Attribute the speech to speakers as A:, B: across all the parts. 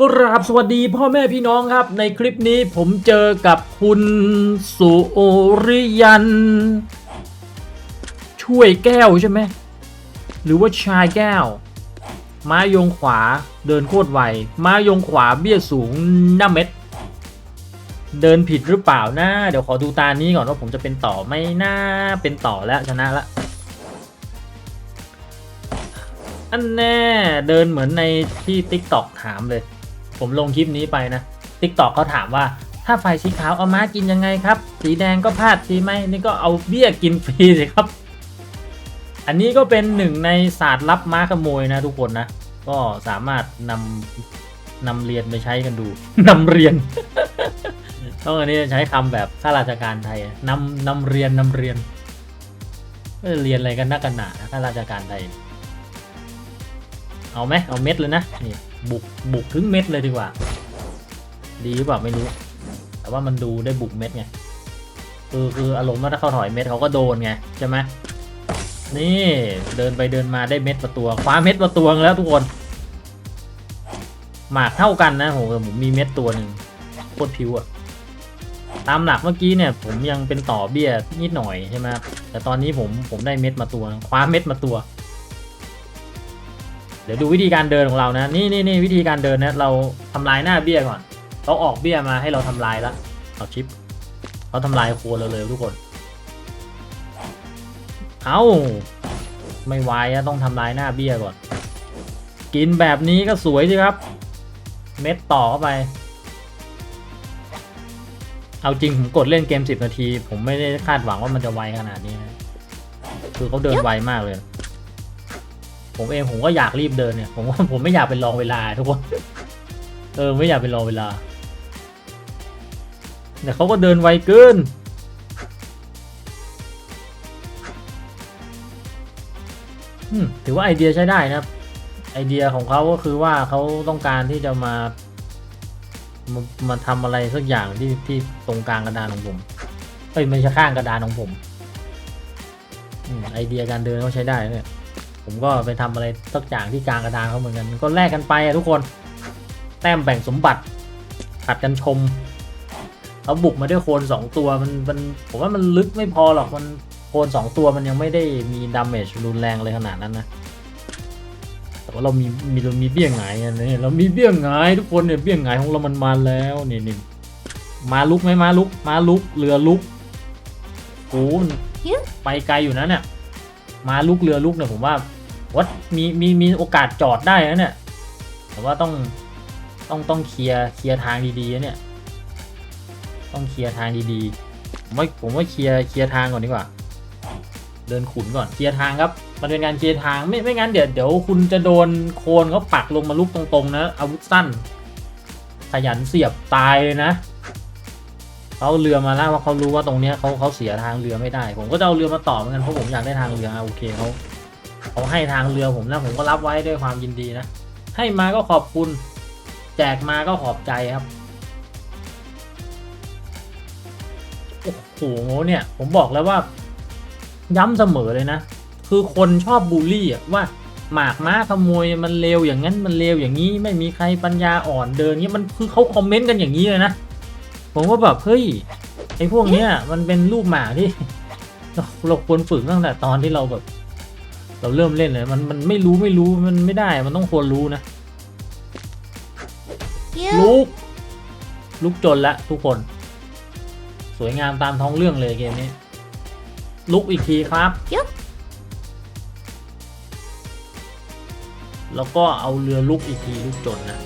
A: กราบสวัสดีพ่อแม่พี่น้องครับ ในคลิปนี้ผมเจอกับคุณสุริยัน ช่วยแก้วใช่ไหม หรือว่าชายแก้ว ม้ายงขวาเดินโคตรไว ม้ายงขวาเบี้ยสูงหน้าเม็ด เดินผิดหรือเปล่านะ เดี๋ยวขอดูตานี้ก่อนว่าผมจะเป็นต่อไหม่น่าเป็นต่อแล้วชนะละอันแน่เดินเหมือนในที่ t ิ k t o k ถามเลย ผมลงคลิปนี้ไปนะ t ิ k t o k เขาถามว่าถ้าไฟสีขาวเอาม้ากินยังไงครับ สีแดงก็พลาดสีไหมนี่ก็เอาเบี้ยกินฟรีสิครับ อันนี้ก็เป็นหนึ่งในศาสตร์ลับม้าขโมยนะทุกคนนะ ก็สามารถนำนำเรียนไปใช้กันดูนำเรียนต้องอันนี้ใช้คำแบบข้าราชการไทยอะนำนำเรียนนำเรียนเอ้ยเรียนอะไรกันนักกันหนาข้าราชการไทย เอาไหมเอาเม็ดเลยนะนี่ บุกบุกถึงเม็ดเลยดีกว่า ดีหรือเปล่าไม่รู้ แต่ว่ามันดูได้บุกเม็ดไงคือคืออารมณ์ว่าถ้าเขาถอยเม็ดเขาก็โดนไงใช่ไหมนี่เดินไปเดินมาได้เม็ดประตัวคว้าเม็ดประตัวแล้วทุกคนหมากเท่ากันนะโหผมมีเม็ดตัวหนึ่งโคตรพิวอะตามหลักเมื่อกี้เนี่ย ผมยังเป็นต่อเบี้ยนิดหน่อยใช่ไหมแต่ตอนนี้ผมผมได้เม็ดมาตัวคว้าเม็ดมาตัว ดี๋ยวดูวิธีการเดินของเรานะ นี่นี่นี่วิธีการเดินนะ เราทำลายหน้าเบี้ยก่อนเขาออกเบี้ยมาให้เราทำลายแล้วเอาชิปเขาทำลายโคนเราเลยทุกคน เอาไม่ไหวอะต้องทำลายหน้าเบี้ยก่อน กินแบบนี้ก็สวยสิครับ เม็ดต่อเข้าไป เอาจริงผมกดเล่นเกม 10 นาที ผมไม่ได้คาดหวังว่ามันจะไวขนาดนี้นะคือเขาเดินไวมากเลย ผมเองผมก็อยากรีบเดินเนี่ย ผมว่าผมไม่อยากเป็นรองเวลาทุกคน เออไม่อยากเป็นรองเวลาแต่เขาก็เดินไวเกินถือว่าไอเดียใช้ได้นะครับ ไอเดียของเขาก็คือว่าเขาต้องการที่จะมามามาทำอะไรสักอย่างที่ที่ตรงกลางกระดานของผมเอ้ยไม่ใช่ข้างกระดานของผมอมไอเดียการเดินเขาใช้ได้นะเนี่ย ผมก็ไปทำอะไรสักอย่างที่กลางกระดานเขาเหมือนกันก็แลกกันไปทุกคน แต้มแบ่งสมบัติผัดกันชมเขาบุกมาด้วยโคนสองตัวมันมันผมว่ามันลึกไม่พอหรอกมันโคนสองตัวมันยังไม่ได้มีดาเมจรุนแรงเลยขนาดนั้นนะแต่ว่าเรามีมีเรามีเบี้ยหงายไงเนี่ยเรามีเบี้ยหงายทุกคนเนี่ยเบี้ยหงายของเรามันมาแล้วนี่นี่มาลุกไหมมาลุกมาลุกเรือลุกโอ้ไปไกลอยู่นะเนี่ย มาลุกเรือลุกเนี่ยผมว่าวัดมีมีมีโอกาสจอดได้นะเนี่ยแต่ว่าต้องต้องต้องเคลียร์เคลียร์ทางดีๆนะเนี่ย ต้องเคลียร์ทางดีๆผมว่าผมว่าเคลียร์เคลียร์ทางก่อนดีกว่า เดินขุนก่อนเคลียร์ทางครับ มันเป็นการเคลียร์ทางไม่ไม่งั้นเดี๋ยวเดี๋ยวคุณจะโดนโคนเขาปักลงมาลุกตรงๆนะอาวุธสั้น ขยันเสียบตายเลยนะ เขาเรือมาแล้วว่าเขารู้ว่าตรงเนี้ยเขาเขาเสียทางเรือไม่ได้ ผมก็จะเอาเรือมาต่อเหมือนกันเพราะผมอยากได้ทางเรืออะโอเคเขาเขาให้ทางเรือผมนะผมก็รับไว้ด้วยความยินดีนะให้มาก็ขอบคุณ แจกมาก็ขอบใจครับโอ้โหเนี่ยผมบอกแล้วว่า ย้ำเสมอเลยนะ คือคนชอบบูลลี่อะว่าหมากม้าขโมยมันเลวอย่างนั้นมันเลวอย่างนี้ไม่มีใครปัญญาอ่อนเดินเงี้ยมันคือเขาคอมเมนต์กันอย่างนี้เลยนะ ผมว่าแบบเฮ้ยไอ้พวกเนี้ยมันเป็นรูปหมาที่เราเราควรฝึกตั้งแต่ตอนที่เราแบบ เราเริ่มเล่นเลยมันมันไม่รู้ไม่รู้มันไม่ได้มันต้องควรรู้นะลุกลุกจนละทุกคน สวยงามตามท้องเรื่องเลยเกมนี้ ลุกอีกทีครับ
B: ยึบ
A: แล้วก็เอาเรือลุกอีกทีลุกจนนะ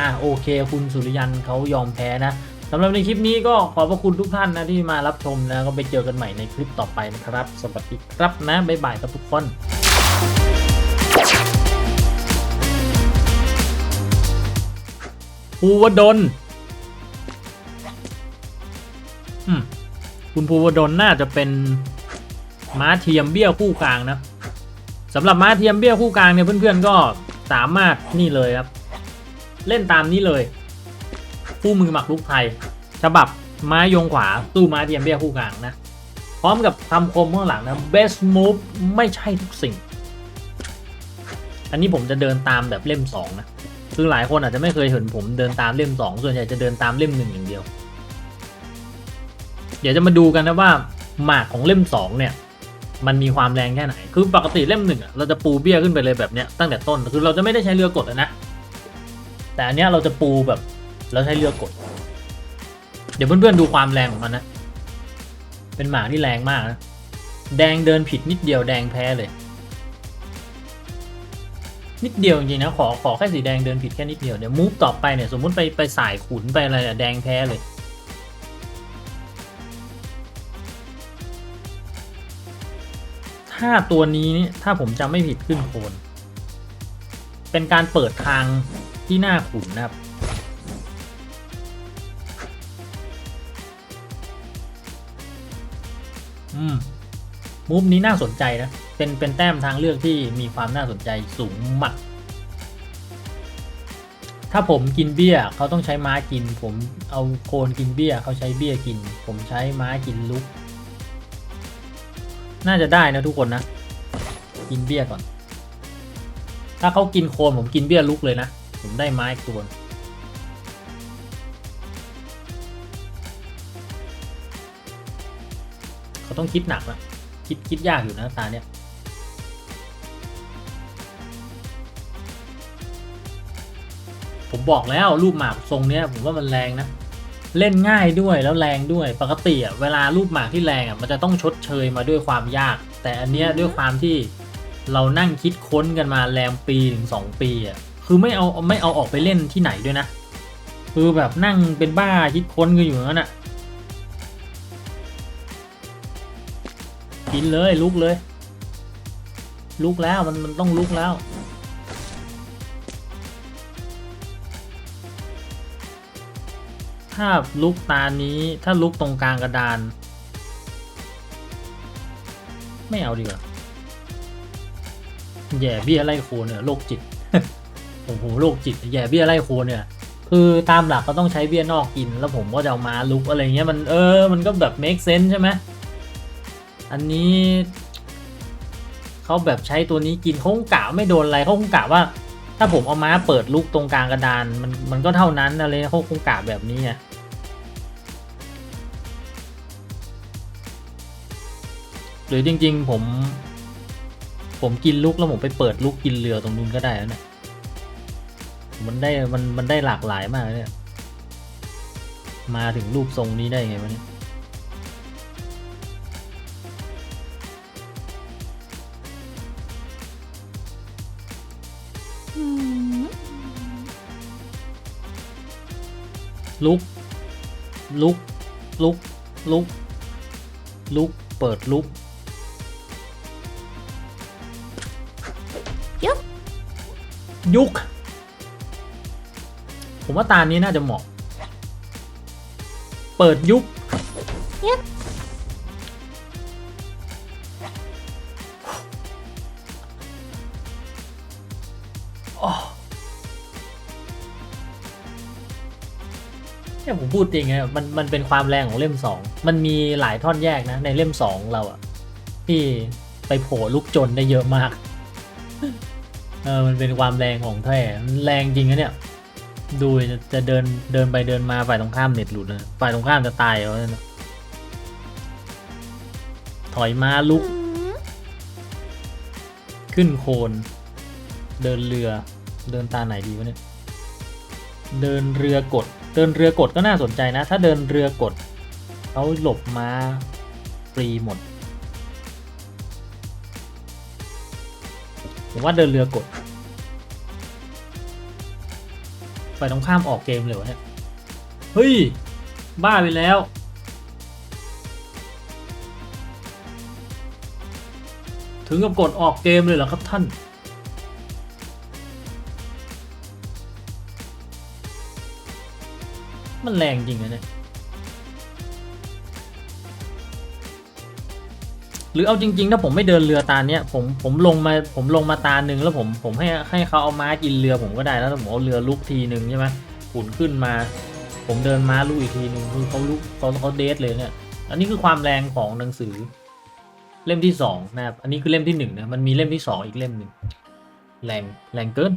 A: อะโอเค คุณสุริยันเขายอมแพ้นะสำหรับในคลิปนี้ก็ขอบพระคุณทุกท่านนะที่มารับชมนะก็ไปเจอกันใหม่ในคลิปต่อไปนะครับ สวัสดีครับนะบ๊ายบายครับทุกคนภูวดลคุณภูวดลน่าจะเป็นม้าเทียมเบี้ยคู่กลางนะสำหรับม้าเทียมเบี้ยคู่กลางเนี่ยเพื่อนๆก็สามารถนี่เลยครับ เล่นตามนี้เลยคู่มือหมักลุกไทยฉบับม้ายงขวาตู้ม้าเทียมเบี้ยคู่กลางนะ พร้อมกับคำคมข้างหลังนะ best move ไม่ใช่ทุกสิ่ง อันนี้ผมจะเดินตามแบบเล่มสองนะ คือหลายคนอาจจะไม่เคยเห็นผมเดินตามเล่มสองส่วนใหญ่จะเดินตามเล่มหนึ่งอย่างเดียว เดี๋ยวจะมาดูกันนะว่าหมากของเล่มสองเนี่ย มันมีความแรงแค่ไหน คือปกติเล่มหนึ่งอะเราจะปูเบี้ยขึ้นไปเลยแบบเนี้ยตั้งแต่ต้น คือเราจะไม่ได้ใช้เรือกดนะ แต่อันเนี้ยเราจะปูแบบเราใช้เรือกด เดี๋ยวเพื่อนๆดูความแรงของมันนะ เป็นหมาที่แรงมากนะ แดงเดินผิดนิดเดียวแดงแพ้เลย นิดเดียวจริงๆนะขอขอแค่สีแดงเดินผิดแค่นิดเดียวเดี๋ยวมูฟต่อไปเนี่ยสมมุติไปไปสายขุนไปอะไรอะแดงแพ้เลยถ้าตัวนี้นี่ถ้าผมจำไม่ผิดขึ้นโคน เป็นการเปิดทาง ที่หน้าขุนนะครับ อืมมูฟนี้น่าสนใจนะ เป็นเป็นแต้มทางเลือกที่มีความน่าสนใจสูงมาก ถ้าผมกินเบี้ยเขาต้องใช้ม้ากิน ผมเอาโคนกินเบี้ยเขาใช้เบี้ยกิน ผมใช้ม้ากินลุก น่าจะได้นะทุกคนนะ กินเบี้ยก่อน ถ้าเขากินโคนผมกินเบี้ยลุกเลยนะ ผมได้ไม้อีกตัวเขาต้องคิดหนักนะคิดคิดยากอยู่นะตาเนี้ยผมบอกแล้วรูปหมากทรงเนี้ยผมว่ามันแรงนะ เล่นง่ายด้วยแล้วแรงด้วยปกติอะเวลารูปหมากที่แรงอะมันจะต้องชดเชยมาด้วยความยาก แต่อันเนี้ยด้วยความที่เรานั่งคิดค้นกันมาแรมปีถึงสองปีอะ คือไม่เอาไม่เอาออกไปเล่นที่ไหนด้วยนะ คือแบบนั่งเป็นบ้าคิดค้นกันอยู่อย่นั้นอะกินเลยลุกเลย ลุกแล้วมันมันต้องลุกแล้วถ้าลุกตานี้ถ้าลุกตรงกลางกระดาน ไม่เอาดีกว่าแย่เบี้ยไล่โคเนี่ยโรคจิต โอ้โหโรคจิตแย่เบี้ยไล่โคเนี่ย คือตามหลักก็ต้องใช้เบี้ยนอกกิน แล้วผมก็จะเอามาลุกอะไรเงี้ยมันเออมันก็แบบ make sense ใช่ไหมอันนี้เขาแบบใช้ตัวนี้กินเขาคงกะไม่โดนอะไรเขาคงกะว่า ถ้าผมเอาม้าเปิดลุกตรงกลางกระดานมันมันก็เท่านั้นอะไรเขาคงกะแบบนี้ไงหรือจริง ๆ ผม ผมกินลุกแล้วผมไปเปิดลุกกินเรือตรงนู้นก็ได้แล้วเนี่ย มันได้มันมันได้หลากหลายมากเลยเนี่ย มาถึงรูปทรงนี้ได้ไงวะเนี่ยลุก ลุก ลุก ลุก ลุก เปิดลุก
B: ยุก
A: ยุก ผมว่าตานี้น่าจะเหมาะ เปิดยุก
B: ยุก
A: อ๋อเนี่ยผมพูดจริงไงมันมันเป็นความแรงของเล่มสองมันมีหลายท่อนแยกนะ ในเล่มสองเราอะที่ไปโผล่ลูกจนได้เยอะมาก เออมันเป็นความแรงของแท้มันแรงจริงนะเนี่ย ดูจะจะเดินเดินไปเดินมาฝ่ายตรงข้ามเน็ตหลุดนะฝ่ายตรงข้ามจะตายเอาเนี่ยนะถอยมาลุก ขึ้นโคน เดินเรือ เดินตาไหนดีวะเนี่ยเดินเรือกด เดินเรือกดก็น่าสนใจนะ ถ้าเดินเรือกดเขาหลบมาฟรีหมดผมว่าเดินเรือกด ไปตรงข้ามออกเกมเลยวะเนี่ย เฮ้ย บ้าไปแล้ว ถึงกับกดออกเกมเลยเหรอครับท่าน มันแรงจริงนะเนี่ย หรือเอาจริง ๆ ถ้าผมไม่เดินเรือตาเนี้ยผมผมลงมาผมลงมาตาหนึ่งแล้วผมผมให้ให้เขาเอาม้ากินเรือผมก็ได้แล้วผมเอาเรือลุกทีหนึ่งใช่ไหมขุนขึ้นมา ผมเดินม้าลุกอีกทีหนึ่งคือเขาลุกเขาเขาเดทเลยเนี่ย อันนี้คือความแรงของหนังสือ เล่มที่สองนะครับอันนี้คือเล่มที่หนึ่งนะมันมีเล่มที่สองอีกเล่มหนึ่งแรงแรงเกิน